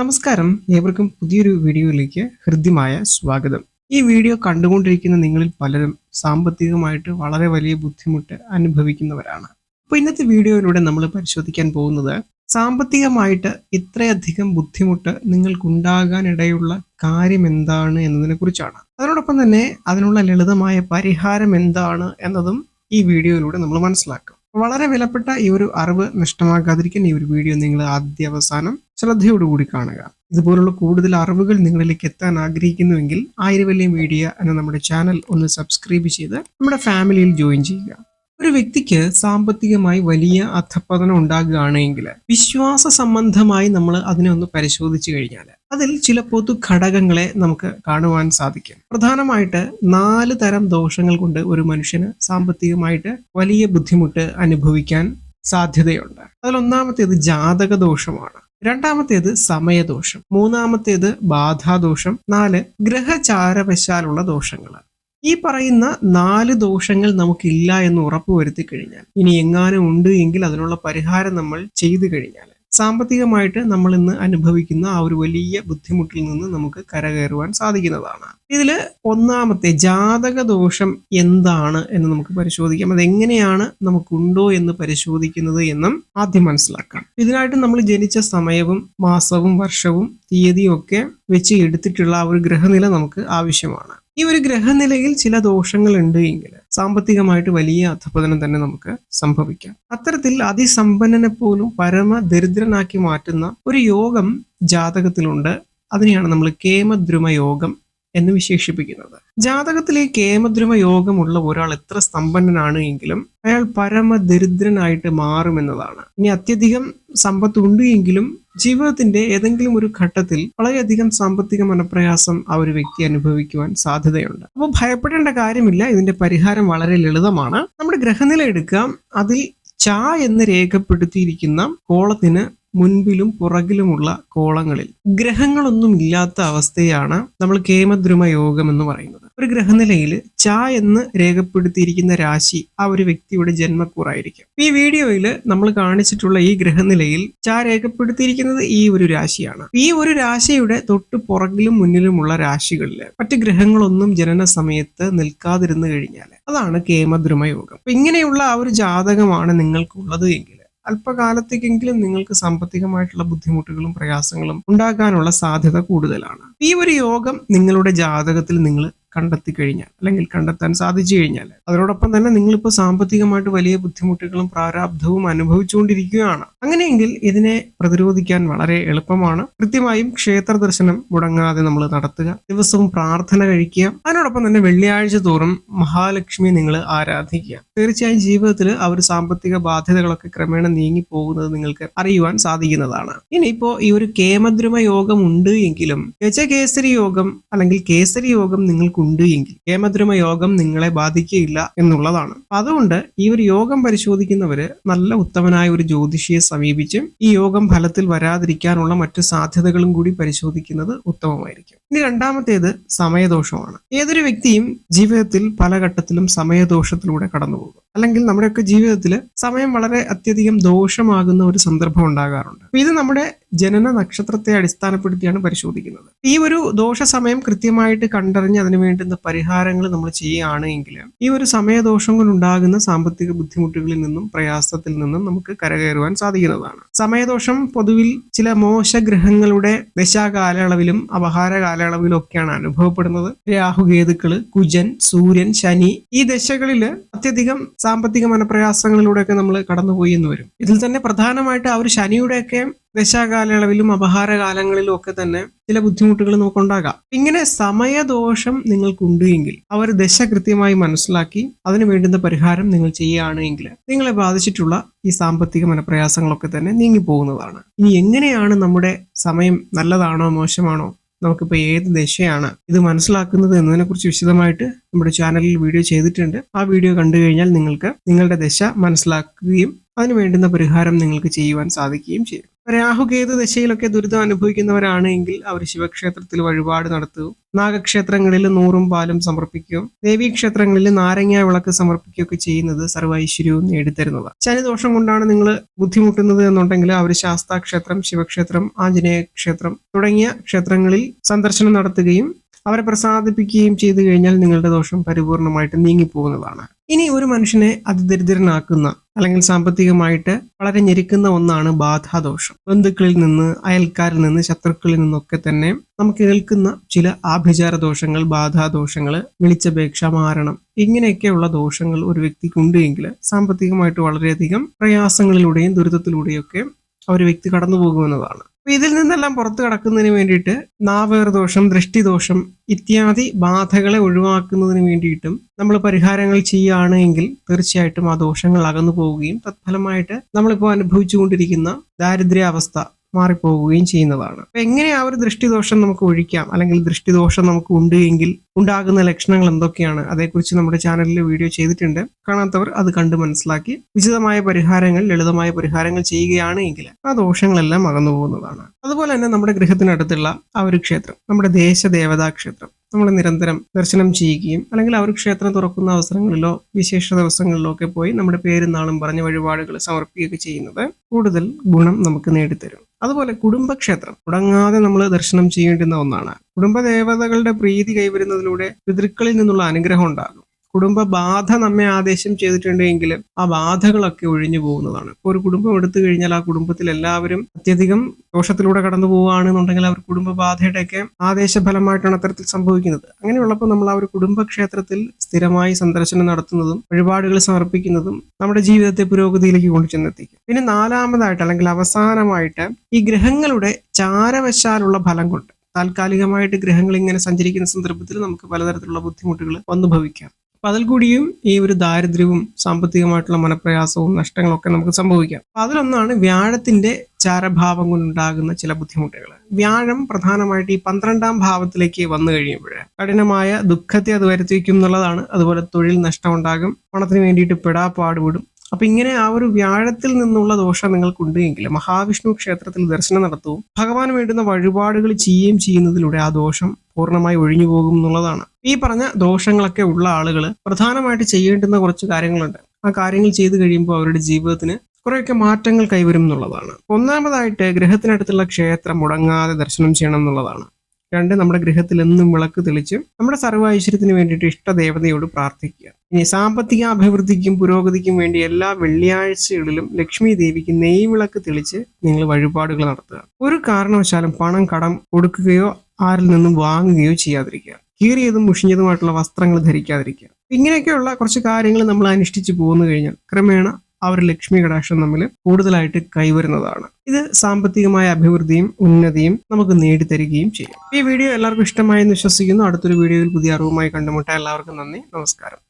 നമസ്കാരം. ഏവർക്കും പുതിയൊരു വീഡിയോയിലേക്ക് ഹൃദ്യമായ സ്വാഗതം. ഈ വീഡിയോ കണ്ടുകൊണ്ടിരിക്കുന്ന നിങ്ങളിൽ പലരും സാമ്പത്തികമായിട്ട് വളരെ വലിയ ബുദ്ധിമുട്ട് അനുഭവിക്കുന്നവരാണ്. അപ്പോൾ ഇന്നത്തെ വീഡിയോയിലൂടെ നമ്മൾ പരിശോധിക്കാൻ പോകുന്നത് സാമ്പത്തികമായിട്ട് ഇത്രയധികം ബുദ്ധിമുട്ട് നിങ്ങൾക്കുണ്ടാകാനിടയുള്ള കാര്യം എന്താണ് എന്നതിനെ കുറിച്ചാണ് അതിനോടൊപ്പം തന്നെ അതിനുള്ള ലളിതമായ പരിഹാരം എന്താണ് എന്നതും ഈ വീഡിയോയിലൂടെ നമ്മൾ മനസ്സിലാക്കും. വളരെ വിലപ്പെട്ട ഈ ഒരു അറിവ് നഷ്ടമാകാതിരിക്കാൻ ഈ ഒരു വീഡിയോ നിങ്ങൾ ആദ്യ അവസാനം ശ്രദ്ധയോടുകൂടി കാണുക. ഇതുപോലുള്ള കൂടുതൽ അറിവുകൾ നിങ്ങളിലേക്ക് എത്താൻ ആഗ്രഹിക്കുന്നുവെങ്കിൽ ആയിരവല്യ മീഡിയ എന്ന നമ്മുടെ ചാനൽ ഒന്ന് സബ്സ്ക്രൈബ് ചെയ്ത് നമ്മുടെ ഫാമിലിയിൽ ജോയിൻ ചെയ്യുക. ഒരു വ്യക്തിക്ക് സാമ്പത്തികമായി വലിയ അധപ്പതനം ഉണ്ടാകുകയാണെങ്കിൽ വിശ്വാസ സംബന്ധമായി നമ്മൾ അതിനെ ഒന്ന് പരിശോധിച്ചു കഴിഞ്ഞാൽ അതിൽ ചില പൊതു ഘടകങ്ങളെ നമുക്ക് കാണുവാൻ സാധിക്കും. പ്രധാനമായിട്ട് നാല് തരം ദോഷങ്ങൾ കൊണ്ട് ഒരു മനുഷ്യന് സാമ്പത്തികമായിട്ട് വലിയ ബുദ്ധിമുട്ട് അനുഭവിക്കാൻ സാധ്യതയുണ്ട്. അതിൽ ഒന്നാമത്തേത് ജാതക ദോഷമാണ്. രണ്ടാമത്തേത് സമയദോഷം. മൂന്നാമത്തേത് ബാധാദോഷം. നാല് ഗ്രഹചാരവശാലുള്ള ദോഷങ്ങൾ. ഈ പറയുന്ന നാല് ദോഷങ്ങൾ നമുക്കില്ല എന്ന് ഉറപ്പുവരുത്തി കഴിഞ്ഞാൽ ഇനി എങ്ങാനും ഉണ്ട് എങ്കിൽ അതിനുള്ള പരിഹാരം നമ്മൾ ചെയ്തു കഴിഞ്ഞാൽ സാമ്പത്തികമായിട്ട് നമ്മൾ ഇന്ന് അനുഭവിക്കുന്ന ആ ഒരു വലിയ ബുദ്ധിമുട്ടിൽ നിന്ന് നമുക്ക് കരകയറുവാൻ സാധിക്കുന്നതാണ്. ഇതിൽ ഒന്നാമത്തെ ജാതക ദോഷം എന്താണ് എന്ന് നമുക്ക് പരിശോധിക്കാം. അത് എങ്ങനെയാണ് നമുക്കുണ്ടോ എന്ന് പരിശോധിക്കുന്നത് എന്നും ആദ്യം മനസ്സിലാക്കാം. ഇതിനായിട്ട് നമ്മൾ ജനിച്ച സമയവും മാസവും വർഷവും തീയതിയും ഒക്കെ വെച്ച് എടുത്തിട്ടുള്ള ആ ഒരു ഗ്രഹനില നമുക്ക് ആവശ്യമാണ്. ഈ ഒരു ഗ്രഹനിലയിൽ ചില ദോഷങ്ങൾ ഉണ്ട് എങ്കിൽ സാമ്പത്തികമായിട്ട് വലിയ അധപതനം തന്നെ നമുക്ക് സംഭവിക്കാം. അത്തരത്തിൽ അതിസമ്പന്നനെ പോലും പരമ ദരിദ്രനാക്കി മാറ്റുന്ന ഒരു യോഗം ജാതകത്തിലുണ്ട്. അതിനെയാണ് നമ്മൾ കേമദ്രുമ യോഗം എന്ന് വിശേഷിപ്പിക്കുന്നത്. ജാതകത്തിലെ കേമദ്രുമ യോഗമുള്ള ഒരാൾ എത്ര സമ്പന്നനാണ് എങ്കിലും അയാൾ പരമ ദരിദ്രനായിട്ട് മാറുമെന്നതാണ്. ഇനി അത്യധികം സമ്പത്തുണ്ട് എങ്കിലും ജീവിതത്തിന്റെ ഏതെങ്കിലും ഒരു ഘട്ടത്തിൽ വളരെയധികം സാമ്പത്തിക മനപ്രയാസം ആ ഒരു വ്യക്തി അനുഭവിക്കുവാൻ സാധ്യതയുണ്ട്. അപ്പോൾ ഭയപ്പെടേണ്ട കാര്യമില്ല. ഇതിന്റെ പരിഹാരം വളരെ ലളിതമാണ്. നമ്മുടെ ഗ്രഹനില എടുക്കാം. അതിൽ ച എന്ന് രേഖപ്പെടുത്തിയിരിക്കുന്ന കോളത്തിന് മുൻപിലും പുറകിലുമുള്ള കോളങ്ങളിൽ ഗ്രഹങ്ങളൊന്നും ഇല്ലാത്ത അവസ്ഥയാണ് നമ്മൾ കേമദ്രുമ യോഗം എന്ന് പറയുന്നത്. ഒരു ഗ്രഹനിലയിൽ ച എന്ന് രേഖപ്പെടുത്തിയിരിക്കുന്ന രാശി ആ ഒരു വ്യക്തിയുടെ ജന്മക്കൂറായിരിക്കും. ഈ വീഡിയോയിൽ നമ്മൾ കാണിച്ചിട്ടുള്ള ഈ ഗ്രഹനിലയിൽ ച രേഖപ്പെടുത്തിയിരിക്കുന്നത് ഈ ഒരു രാശിയാണ്. ഈ ഒരു രാശിയുടെ തൊട്ട് പുറകിലും മുന്നിലുമുള്ള രാശികളിൽ മറ്റ് ഗ്രഹങ്ങളൊന്നും ജനന സമയത്ത് നിൽക്കാതിരുന്നു കഴിഞ്ഞാൽ അതാണ് കേമദ്രുമ യോഗം. ഇങ്ങനെയുള്ള ആ ഒരു ജാതകമാണ് നിങ്ങൾക്കുള്ളത് എങ്കിൽ അല്പകാലത്തേക്കെങ്കിലും നിങ്ങൾക്ക് സാമ്പത്തികമായിട്ടുള്ള ബുദ്ധിമുട്ടുകളും പ്രയാസങ്ങളും ഉണ്ടാകാനുള്ള സാധ്യത കൂടുതലാണ്. ഈ ഒരു യോഗം നിങ്ങളുടെ ജാതകത്തിൽ നിങ്ങൾ കണ്ടെത്തി കഴിഞ്ഞാൽ അല്ലെങ്കിൽ കണ്ടെത്താൻ സാധിച്ചു കഴിഞ്ഞാൽ അതിനോടൊപ്പം തന്നെ നിങ്ങളിപ്പോൾ സാമ്പത്തികമായിട്ട് വലിയ ബുദ്ധിമുട്ടുകളും പ്രാരാബ്ധവും അനുഭവിച്ചുകൊണ്ടിരിക്കുകയാണ്. അങ്ങനെയെങ്കിൽ ഇതിനെ പ്രതിരോധിക്കാൻ വളരെ എളുപ്പമാണ്. കൃത്യമായും ക്ഷേത്ര ദർശനം മുടങ്ങാതെ നമ്മൾ നടത്തുക ദിവസവും പ്രാർത്ഥന കഴിക്കുക അതിനോടൊപ്പം തന്നെ വെള്ളിയാഴ്ച തോറും മഹാലക്ഷ്മി നിങ്ങൾ ആരാധിക്കുക. തീർച്ചയായും ജീവിതത്തിൽ അവർ സാമ്പത്തിക ബാധ്യതകളൊക്കെ ക്രമേണ നീങ്ങി പോകുന്നത് നിങ്ങൾക്ക് അറിയുവാൻ സാധിക്കുന്നതാണ്. ഇനിയിപ്പോ ഈ ഒരു കേമദ്രുമ യോഗം ഉണ്ട് എങ്കിലും ഗജകേസരി യോഗം അല്ലെങ്കിൽ കേസരി യോഗം നിങ്ങൾക്ക് ഉണ്ട് എങ്കിൽ കേമദ്രുമ യോഗം നിങ്ങളെ ബാധിക്കുകയില്ല എന്നുള്ളതാണ്. അതുകൊണ്ട് ഈ ഒരു യോഗം പരിശോധിക്കുന്നവര് നല്ല ഉത്തമനായ ഒരു ജ്യോതിഷിയെ സമീപിച്ചും ഈ യോഗം ഫലത്തിൽ വരാതിരിക്കാനുള്ള മറ്റു സാധ്യതകളും കൂടി പരിശോധിക്കുന്നത് ഉത്തമമായിരിക്കും. ഇനി രണ്ടാമത്തേത് സമയദോഷമാണ്. ഏതൊരു വ്യക്തിയും ജീവിതത്തിൽ പല ഘട്ടത്തിലും സമയദോഷത്തിലൂടെ കടന്നുപോകും. അല്ലെങ്കിൽ നമ്മുടെയൊക്കെ ജീവിതത്തിൽ സമയം വളരെ അത്യധികം ദോഷമാകുന്ന ഒരു സന്ദർഭം ഉണ്ടാകാറുണ്ട്. ഇത് നമ്മുടെ ജനന നക്ഷത്രത്തെ അടിസ്ഥാനപ്പെടുത്തിയാണ് പരിശോധിക്കുന്നത്. ഈ ഒരു ദോഷ സമയം കൃത്യമായിട്ട് കണ്ടറിഞ്ഞ് അതിന് വേണ്ടുന്ന പരിഹാരങ്ങൾ നമ്മൾ ചെയ്യുകയാണ് എങ്കിൽ ഈ ഒരു സമയദോഷം കൊണ്ടുണ്ടാകുന്ന സാമ്പത്തിക ബുദ്ധിമുട്ടുകളിൽ നിന്നും പ്രയാസത്തിൽ നിന്നും നമുക്ക് കരകയറുവാൻ സാധിക്കുന്നതാണ്. സമയദോഷം പൊതുവിൽ ചില മോശ ഗ്രഹങ്ങളുടെ ദശാകാലയളവിലും അപഹാര കാലയളവിലും ഒക്കെയാണ് അനുഭവപ്പെടുന്നത്. രാഹുകേതുക്കൾ കുജൻ സൂര്യൻ ശനി ഈ ദശകളിൽ അത്യധികം സാമ്പത്തിക മനപ്രയാസങ്ങളിലൂടെയൊക്കെ നമ്മൾ കടന്നുപോയി എന്ന് വരും. ഇതിൽ തന്നെ പ്രധാനമായിട്ട് ആ ഒരു ശനിയുടെയൊക്കെ ദശാകാലയളവിലും അപഹാര കാലങ്ങളിലും ഒക്കെ തന്നെ ചില ബുദ്ധിമുട്ടുകൾ നമുക്കുണ്ടാകാം. ഇങ്ങനെ സമയദോഷം നിങ്ങൾക്കുണ്ട് എങ്കിൽ അവർ ദശ കൃത്യമായി മനസ്സിലാക്കി അതിനു വേണ്ടുന്ന പരിഹാരം നിങ്ങൾ ചെയ്യുകയാണ് എങ്കിൽ നിങ്ങളെ ബാധിച്ചിട്ടുള്ള ഈ സാമ്പത്തിക മനപ്രയാസങ്ങളൊക്കെ തന്നെ നീങ്ങി പോകുന്നതാണ് ഇനി എങ്ങനെയാണ് നമ്മുടെ സമയം നല്ലതാണോ മോശമാണോ നമുക്കിപ്പോൾ ഏത് ദിശയാണ് ഇത് മനസ്സിലാക്കുന്നത് എന്നതിനെക്കുറിച്ച് വിശദമായിട്ട് നമ്മുടെ ചാനലിൽ വീഡിയോ ചെയ്തിട്ടുണ്ട്. ആ വീഡിയോ കണ്ടു കഴിഞ്ഞാൽ നിങ്ങൾക്ക് നിങ്ങളുടെ ദശ മനസ്സിലാക്കുകയും അതിന് വേണ്ടുന്ന പരിഹാരം നിങ്ങൾക്ക് ചെയ്യുവാൻ സാധിക്കുകയും ചെയ്യും. രാഹുകേതു ദശയിലൊക്കെ ദുരിതം അനുഭവിക്കുന്നവരാണ് എങ്കിൽ അവർ ശിവക്ഷേത്രത്തിൽ വഴിപാട് നടത്തുകയും നാഗക്ഷേത്രങ്ങളിൽ നൂറും പാലും സമർപ്പിക്കുകയും ദേവീക്ഷേത്രങ്ങളിൽ നാരങ്ങ വിളക്ക് സമർപ്പിക്കുകയൊക്കെ ചെയ്യുന്നത് സർവൈശ്വര്യവും നേടിത്തരുന്നതാണ്. ശനിദോഷം കൊണ്ടാണ് നിങ്ങൾ ബുദ്ധിമുട്ടുന്നത് എന്നുണ്ടെങ്കിൽ അവർ ശാസ്താക്ഷേത്രം ശിവക്ഷേത്രം ആഞ്ജനേയ ക്ഷേത്രം തുടങ്ങിയ ക്ഷേത്രങ്ങളിൽ സന്ദർശനം നടത്തുകയും അവരെ പ്രസാദിപ്പിക്കുകയും ചെയ്തു കഴിഞ്ഞാൽ നിങ്ങളുടെ ദോഷം പരിപൂർണമായിട്ട് നീങ്ങിപ്പോകുന്നതാണ്. ഇനി ഒരു മനുഷ്യനെ അതിദരിദ്രനാക്കുന്ന അല്ലെങ്കിൽ സാമ്പത്തികമായിട്ട് വളരെ ഞെരുക്കുന്ന ഒന്നാണ് ബാധാദോഷം. ബന്ധുക്കളിൽ നിന്ന് അയൽക്കാരിൽ നിന്ന് ശത്രുക്കളിൽ നിന്നൊക്കെ തന്നെ നമുക്ക് കേൾക്കുന്ന ചില ആഭിചാര ദോഷങ്ങൾ ബാധാദോഷങ്ങൾ വിളിച്ചപേക്ഷ മാരണം ഇങ്ങനെയൊക്കെയുള്ള ദോഷങ്ങൾ ഒരു വ്യക്തിക്കുണ്ട് എങ്കിൽ സാമ്പത്തികമായിട്ട് വളരെയധികം പ്രയാസങ്ങളിലൂടെയും ദുരിതത്തിലൂടെയും ഒക്കെ ഒരു വ്യക്തി കടന്നു പോകുമെന്നതാണ് ഇതിൽ നിന്നെല്ലാം പുറത്തു കടക്കുന്നതിന് വേണ്ടിയിട്ട് നാവേർദോഷം ദൃഷ്ടിദോഷം ഇത്യാദി ബാധകളെ ഒഴിവാക്കുന്നതിന് വേണ്ടിയിട്ടും നമ്മൾ പരിഹാരങ്ങൾ ചെയ്യുകയാണ് എങ്കിൽ തീർച്ചയായിട്ടും ആ ദോഷങ്ങൾ അകന്നു പോവുകയും തത്ഫലമായിട്ട് നമ്മളിപ്പോൾ അനുഭവിച്ചുകൊണ്ടിരിക്കുന്ന ദാരിദ്ര്യാവസ്ഥ മാറിപ്പോവുകയും ചെയ്യുന്നതാണ്. അപ്പൊ എങ്ങനെ ആ ഒരു ദൃഷ്ടിദോഷം നമുക്ക് ഒഴിക്കാം? അല്ലെങ്കിൽ ദൃഷ്ടിദോഷം നമുക്ക് ഉണ്ട് എങ്കിൽ ഉണ്ടാകുന്ന ലക്ഷണങ്ങൾ എന്തൊക്കെയാണ്? അതേക്കുറിച്ച് നമ്മുടെ ചാനലിൽ വീഡിയോ ചെയ്തിട്ടുണ്ട്. കാണാത്തവർ അത് കണ്ട് മനസ്സിലാക്കി വിശദമായ പരിഹാരങ്ങൾ ലളിതമായ പരിഹാരങ്ങൾ ചെയ്യുകയാണ് എങ്കിൽ ആ ദോഷങ്ങളെല്ലാം അകന്നു പോകുന്നതാണ് അതുപോലെ തന്നെ നമ്മുടെ ഗൃഹത്തിനടുത്തുള്ള ആ ഒരു ക്ഷേത്രം നമ്മുടെ ദേശദേവതാ ക്ഷേത്രം. നമ്മൾ നിരന്തരം ദർശനം ചെയ്യുകയും അല്ലെങ്കിൽ അവർ ക്ഷേത്രം തുറക്കുന്ന അവസരങ്ങളിലോ വിശേഷ ദിവസങ്ങളിലോ ഒക്കെ പോയി നമ്മുടെ പേരും നാളും പറഞ്ഞ വഴിപാടുകൾ സമർപ്പിക്കുകയൊക്കെ ചെയ്യുന്നത് കൂടുതൽ ഗുണം നമുക്ക് നേടിത്തരും. അതുപോലെ കുടുംബക്ഷേത്രം. മുടങ്ങാതെ നമ്മൾ ദർശനം ചെയ്യേണ്ടുന്ന ഒന്നാണ്. കുടുംബദേവതകളുടെ പ്രീതി കൈവരുന്നതിലൂടെ പിതൃക്കളിൽ നിന്നുള്ള അനുഗ്രഹം ഉണ്ടാകും. കുടുംബ ബാധ നമ്മെ ആദേശം ചെയ്തിട്ടുണ്ടെങ്കിൽ ആ ബാധകളൊക്കെ ഒഴിഞ്ഞു പോകുന്നതാണ്. ഒരു കുടുംബം എടുത്തു കഴിഞ്ഞാൽ ആ കുടുംബത്തിൽ എല്ലാവരും അത്യധികം ദോഷത്തിലൂടെ കടന്നു പോവുകയാണെന്നുണ്ടെങ്കിൽ അവർ കുടുംബ ബാധയുടെയൊക്കെ ആദേശഫലമായിട്ടാണ് അത്തരത്തിൽ സംഭവിക്കുന്നത്. അങ്ങനെയുള്ളപ്പോൾ നമ്മൾ ആ ഒരു കുടുംബക്ഷേത്രത്തിൽ സ്ഥിരമായി സന്ദർശനം നടത്തുന്നതും വഴിപാടുകൾ സമർപ്പിക്കുന്നതും നമ്മുടെ ജീവിതത്തെ പുരോഗതിയിലേക്ക് കൊണ്ടുചെന്നെത്തിക്കും. പിന്നെ നാലാമതായിട്ട് അല്ലെങ്കിൽ അവസാനമായിട്ട് ഈ ഗ്രഹങ്ങളുടെ ചാരവശാലുള്ള ഫലം കൊണ്ട് താൽക്കാലികമായിട്ട് ഗ്രഹങ്ങൾ ഇങ്ങനെ സഞ്ചരിക്കുന്ന സന്ദർഭത്തിൽ നമുക്ക് പലതരത്തിലുള്ള ബുദ്ധിമുട്ടുകൾ വന്നു ഭവിക്കാം. അപ്പൊ അതിൽ കൂടിയും ഈ ഒരു ദാരിദ്ര്യവും സാമ്പത്തികമായിട്ടുള്ള മനപ്രയാസവും നഷ്ടങ്ങളൊക്കെ നമുക്ക് സംഭവിക്കാം. അപ്പൊ അതിലൊന്നാണ് വ്യാഴത്തിന്റെ ചാരഭാവം കൊണ്ടുണ്ടാകുന്ന ചില ബുദ്ധിമുട്ടുകൾ വ്യാഴം പ്രധാനമായിട്ട് ഈ പന്ത്രണ്ടാം ഭാവത്തിലേക്ക് വന്നു കഴിയുമ്പോൾ കഠിനമായ ദുഃഖത്തെ അത് വരുത്തിവെക്കും എന്നുള്ളതാണ്. അതുപോലെ തൊഴിൽ നഷ്ടമുണ്ടാകും പണത്തിന് വേണ്ടിയിട്ട് പെടാ പാടുപെടും അപ്പൊ ഇങ്ങനെ ആ ഒരു വ്യാഴത്തിൽ നിന്നുള്ള ദോഷം നിങ്ങൾക്കുണ്ട് എങ്കിൽ മഹാവിഷ്ണു ക്ഷേത്രത്തിൽ ദർശനം നടത്തുകയും ഭഗവാൻ വേണ്ടുന്ന വഴിപാടുകൾ ചെയ്യുകയും ചെയ്യുന്നതിലൂടെ ആ ദോഷം പൂർണമായി ഒഴിഞ്ഞു പോകും എന്നുള്ളതാണ്. ഈ പറഞ്ഞ ദോഷങ്ങളൊക്കെ ഉള്ള ആളുകൾ പ്രധാനമായിട്ട് ചെയ്യേണ്ടുന്ന കുറച്ച് കാര്യങ്ങളുണ്ട്. ആ കാര്യങ്ങൾ ചെയ്തു കഴിയുമ്പോൾ അവരുടെ ജീവിതത്തിന് കുറേയൊക്കെ മാറ്റങ്ങൾ കൈവരും എന്നുള്ളതാണ്. ഒന്നാമതായിട്ട് ഗ്രഹത്തിനടുത്തുള്ള ക്ഷേത്രം മുടങ്ങാതെ ദർശനം ചെയ്യണം എന്നുള്ളതാണ്. രണ്ട് നമ്മുടെ ഗൃഹത്തിൽ എന്നും വിളക്ക് തെളിച്ച് നമ്മുടെ സർവ ഐശ്വര്യത്തിന് വേണ്ടിയിട്ട് ഇഷ്ടദേവതയോട് പ്രാർത്ഥിക്കുക. ഇനി സാമ്പത്തിക അഭിവൃദ്ധിക്കും പുരോഗതിക്കും വേണ്ടി എല്ലാ വെള്ളിയാഴ്ചകളിലും ലക്ഷ്മി ദേവിക്ക് നെയ് വിളക്ക് തെളിച്ച് നിങ്ങൾ വഴിപാടുകൾ നടത്തുക. ഒരു കാരണവശാലും പണം കടം കൊടുക്കുകയോ ആരിൽ നിന്നും വാങ്ങുകയോ ചെയ്യാതിരിക്കുക. കീറിയതും മുഷിഞ്ഞതുമായിട്ടുള്ള വസ്ത്രങ്ങൾ ധരിക്കാതിരിക്കുക. ഇങ്ങനെയൊക്കെയുള്ള കുറച്ച് കാര്യങ്ങൾ നമ്മൾ അനുഷ്ഠിച്ചു പോകുന്നു കഴിഞ്ഞാൽ ക്രമേണ ഒരു ലക്ഷ്മി കടാക്ഷം തമ്മിൽ കൂടുതലായിട്ട് കൈവരുന്നതാണ്. ഇത് സാമ്പത്തികമായ അഭിവൃദ്ധിയും ഉന്നതിയും നമുക്ക് നേടിത്തരികയും ചെയ്യും. ഈ വീഡിയോ എല്ലാവർക്കും ഇഷ്ടമായെന്ന് വിശ്വസിക്കുന്നു. അടുത്തൊരു വീഡിയോയിൽ പുതിയ അറിവുമായി കണ്ടുമുട്ടാൻ എല്ലാവർക്കും നന്ദി. നമസ്കാരം.